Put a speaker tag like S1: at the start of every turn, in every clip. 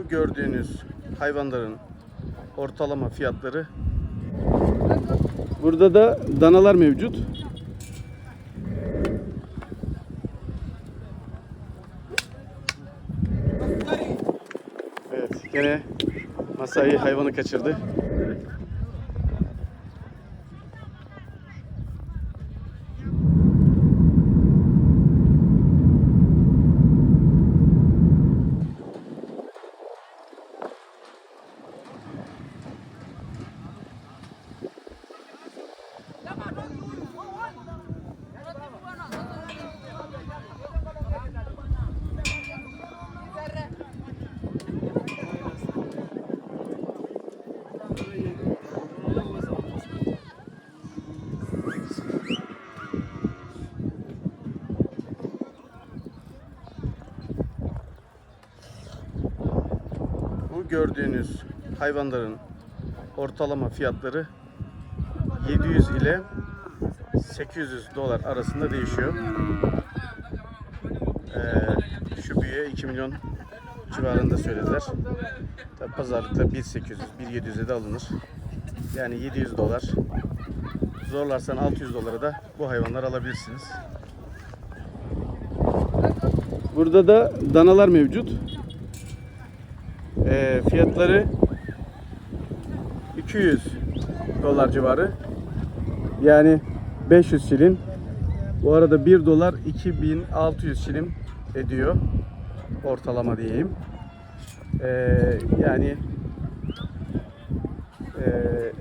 S1: Bu gördüğünüz hayvanların ortalama fiyatları. Burada da danalar mevcut. Evet, gene Masai hayvanı kaçırdı. Bu gördüğünüz hayvanların ortalama fiyatları 700 ile 800 dolar arasında değişiyor. Ee, şu büyüye 2 milyon civarında söylediler. Tabii pazarlıkta 1.800, 1.700'e de alınır. Yani 700 dolar. Zorlarsan 600 dolara da bu hayvanları alabilirsiniz. Burada da danalar mevcut. Ee, fiyatları 200 dolar civarı. Yani 500 şilin. Bu arada 1 dolar 2600 şilin ediyor. Ortalama diyeyim. Ee, yani ee,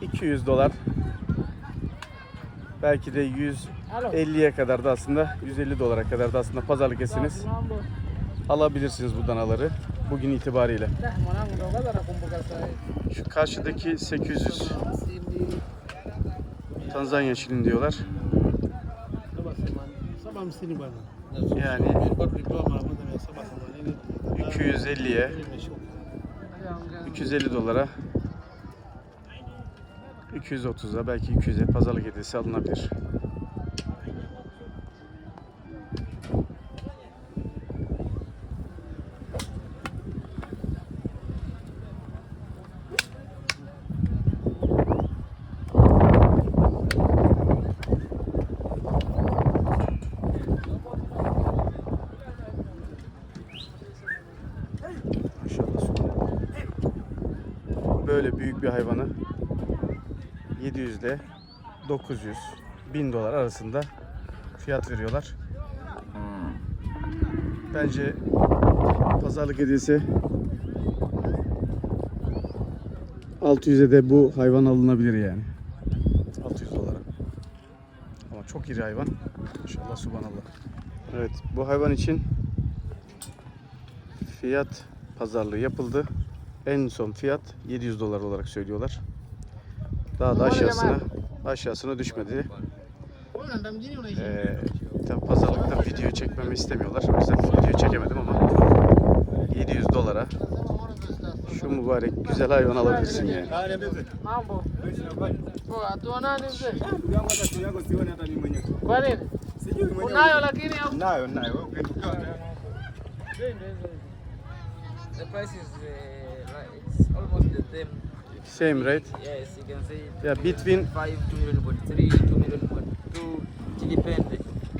S1: 200 dolar belki de 150'ye kadar da aslında 150 dolara kadar da aslında pazarlık etsiniz alabilirsiniz bu danaları bugün itibariyle. Şu karşıdaki 800
S2: hivi.
S1: Tanzanya şilin diyorlar.
S2: Hamsini bwana.
S1: Yani
S2: Ilikuwa tulipewa mara moja mia saba themanini.
S1: 250'ye
S2: Imeshuka.
S1: 250 dolara 230'a belki 200'e pazarlık edilse alınabilir. Maşallah subhanallah. Böyle büyük bir hayvanı 700 ile 900 1000 dolar arasında fiyat veriyorlar. Bence pazarlık edilse 600'e de bu hayvan alınabilir yani. 600 dolara. Ama çok iri hayvan. Maşallah subhanallah. Evet bu hayvan için fiyat pazarlığı yapıldı. En son fiyat 700 dolar olarak söylüyorlar. Daha da aşağısına aşağısına düşmedi. Ee, tabii pazarlıkta video çekmemi istemiyorlar. O yüzden video çekemedim ama 700 dolara şu mübarek güzel hayvan alabilirsin yani.
S2: Kwa nini? Unayo lakini au?
S3: Nayo nayo.
S4: The price is uh,
S1: same. Rate.
S4: Yes, you can say.
S1: Yeah, between
S4: five, two million point three, two million point two. It depends.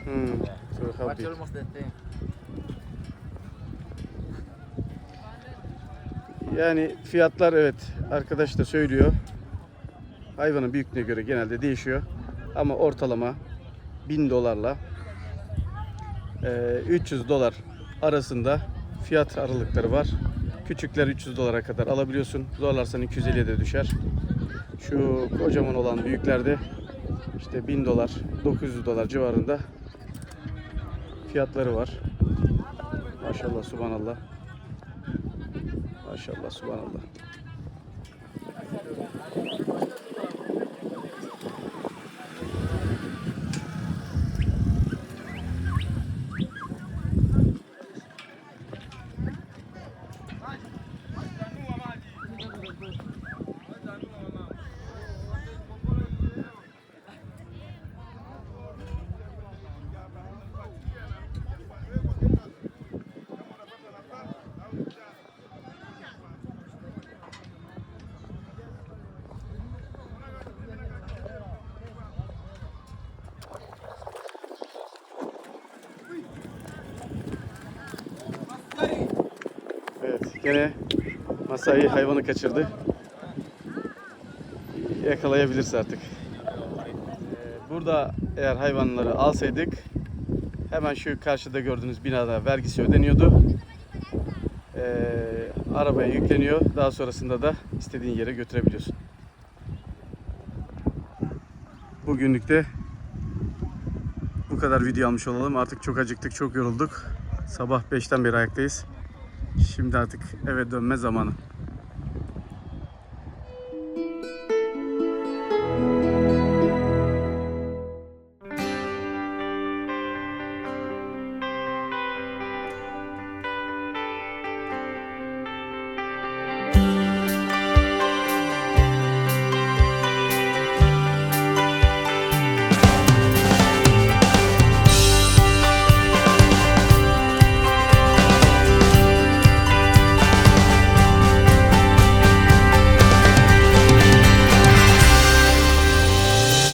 S1: hmm, so how
S4: But
S1: big?
S4: almost the same.
S1: Yani fiyatlar evet arkadaş da söylüyor. Hayvanın büyüklüğüne göre genelde değişiyor. Ama ortalama 1000 dolarla eee, 300 dolar arasında fiyat aralıkları var. Küçükler 300 dolara kadar alabiliyorsun. Zorlarsan 250'ye de düşer. Şu kocaman olan büyüklerde işte 1000 dolar, 900 dolar civarında fiyatları var. Maşallah subhanallah. Maşallah subhanallah. Gene Masai hayvanı kaçırdı. Yakalayabiliriz artık. Ee, Burada eğer hayvanları alsaydık hemen şu karşıda gördüğünüz binada vergisi ödeniyordu. Ee, arabaya yükleniyor. Daha sonrasında da istediğin yere götürebiliyorsun. Bugünlük de bu kadar video almış olalım. Artık çok acıktık, çok yorulduk. Sabah 5'ten beri ayaktayız. Şimdi artık eve dönme zamanı.